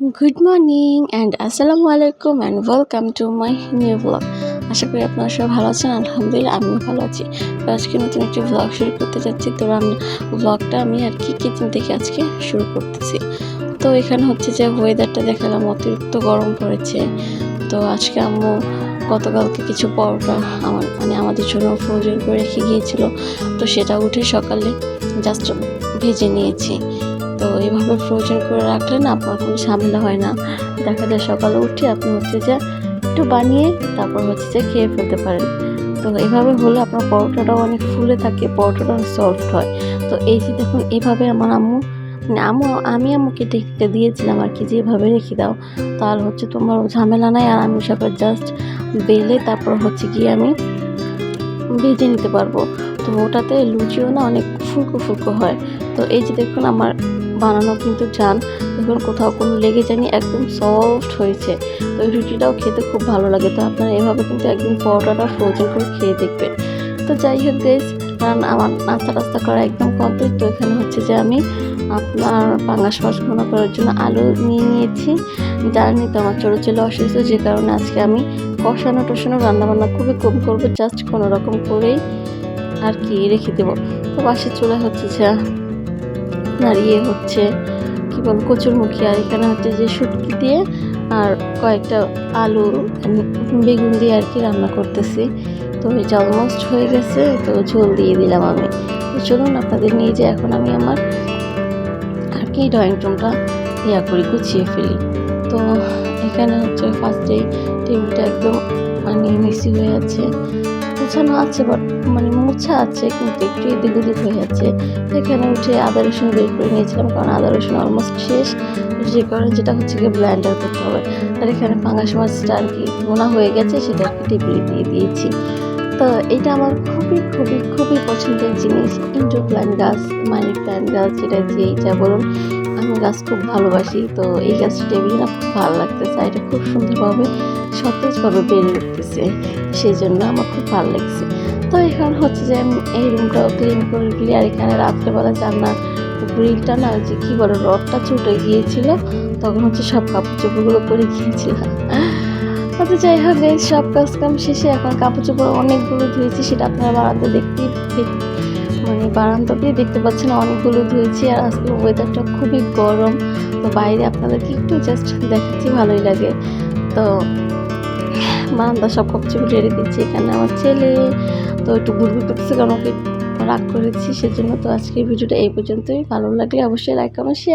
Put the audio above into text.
Good morning and আসসালামু আলাইকুম and welcome to my new blog আশা করি আপনারা সবাই ভালো আছেন, আলহামদুলিল্লাহ আমিও ভালো আছি। তো আজকে নতুন একটি ব্লগ শুরু করতে যাচ্ছি। তো রান্না ব্লগটা আমি আর কি কিচেন থেকে আজকে শুরু করতেছি। তো এখানে হচ্ছে যে ওয়েদারটা দেখালাম, অতিরিক্ত গরম পড়েছে। তো আজকে আম্মু গতকালকে কিছু পরোটা আমার মানে আমাদের জন্য ফ্রোজেন করে রেখে গিয়েছিল। তো সেটা উঠে সকালে জাস্ট ভেজে নিয়েছি। তো এইভাবে ফ্রোজেন করে রাখলে না আপনার কোনো ঝামেলা হয় না। দেখা যায় সকালে উঠে আপনি হচ্ছে যে একটু বানিয়ে তারপর হচ্ছে যে খেয়ে ফেলতে পারেন। তো এইভাবে হলে আপনার পরোটাটাও অনেক ফুলে থাকে, পরোটাটা সফট হয়। তো এই যে দেখুন এইভাবে আমার আম্মু মানে আম্মু, আমি আম্মুকে দেখতে দিয়েছিলাম আর কি যে এভাবে রেখে দাও। তাহলে হচ্ছে তোমার ঝামেলা নাই আর আমি সকাল জাস্ট বেলে তারপর হচ্ছে গিয়ে আমি ভেজে নিতে পারব। তো ওটাতে লুচিও না অনেক ফুলকো ফুলকো হয়। তো এই যে দেখুন, আমার বানানো কিন্তু চান দেখুন কোথাও কোনো লেগে যায়নি, একদম সফট হয়েছে। তো এই রুটিটাও খেতে খুব ভালো লাগে। তো আপনারা এভাবে কিন্তু একদিন পরোটাটা ফ্রোজেন করে খেয়ে দেখবেন। তো যাই হোক গেস কারণ আমার নাস্তা টাস্তা করা একদম কমপ্লিট তো এখানে হচ্ছে যে আমি আপনার পাঙ্গাস মাছ ঘন করার জন্য আলু নিয়ে নিয়েছি। জানি তো আমার ছোটো ছেলে অসুস্থ, যে কারণে আজকে আমি কষানো টষানো রান্নাবান্না খুবই কম করব। জাস্ট কোনো রকম করেই আর কি রেখে দেবো। তো পাশে চলে হচ্ছে যে ইয়ে হচ্ছে কী বল কচুরমুখী আর এখানে হচ্ছে যে শুটকি দিয়ে আর কয়েকটা আলু বেগুন দিয়ে আর কি রান্না করতেছি। তো এটা অলমোস্ট হয়ে গেছে, তো ঝোল দিয়ে দিলাম আমি। চলুন আপনাদের নিয়ে যে এখন আমি আমার আর কি ড্রয়িং রুমটা ইয়া করি, গুছিয়ে ফেলি। তো এখানে হচ্ছে ফার্স্টে টেবিলটা একদম মানে মিসি হয়ে আছে। গোছানো আছে বাট মানে মোছা আছে, কিন্তু একটু এদিক ওদিক হয়ে আছে এখানে উঠে আদা রসুন বের করে নিয়েছিলাম, কারণ আদা রসুন অলমোস্ট শেষ। যে কারণে যেটা হচ্ছে গিয়ে ব্ল্যান্ডার করতে হবে। আর এখানে পাঙ্গাস মাছটা আর কি বোনা হয়ে গেছে, সেটা আর কি টেবিলে দিয়ে দিয়েছি। তো এটা আমার খুবই খুবই খুবই পছন্দের জিনিস ইন্ডোর প্ল্যান্ট গাছ মানি প্ল্যান্ট গাছ যেটা যেই যা বলুন, আমি গাছ খুব ভালোবাসি। তো এই গাছটা টেবিলে না খুব ভালো লাগতেছে এটা খুব সুন্দরভাবে সতেজভাবে বেড়ে উঠতেছে সেই জন্য আমার খুব ভালো লাগছে। তো এখন হচ্ছে যে আমি এই রুমটাও ক্লিন করে দিলি, আর এখানে রাত্রেবেলা জানলার গ্রিলটা না যে কী বলে, রডটা ছুটে গিয়েছিল, তখন হচ্ছে সব কাপড় চোপড়গুলো পরে গিয়েছিলাম। আচ্ছা যাই হোক সব কাজ কাম শেষে এখন কাপড় চোপড় অনেকগুলো ধুয়েছি, সেটা আপনারা বারান্দা দেখতেই দেখ- মানে বারান্দা দিয়ে দেখতে পাচ্ছেন অনেকগুলো ধুয়েছি। আর আজকে ওয়েদারটা খুবই গরম। তো বাইরে আপনাদেরকে একটু জাস্ট দেখাচ্ছি, ভালোই লাগে। তো বারান্দা সব কাপড় চোপড় রেডি দিচ্ছি এখানে আমার ছেলে। তো একটু ঘুরঘুর করতেছে, কারণ ওকে রাগ করেছি, সেজন্য তো আজকের ভিডিওটা এই পর্যন্তই। ভালো লাগলে অবশ্যই লাইক কমেন্ট শেয়ার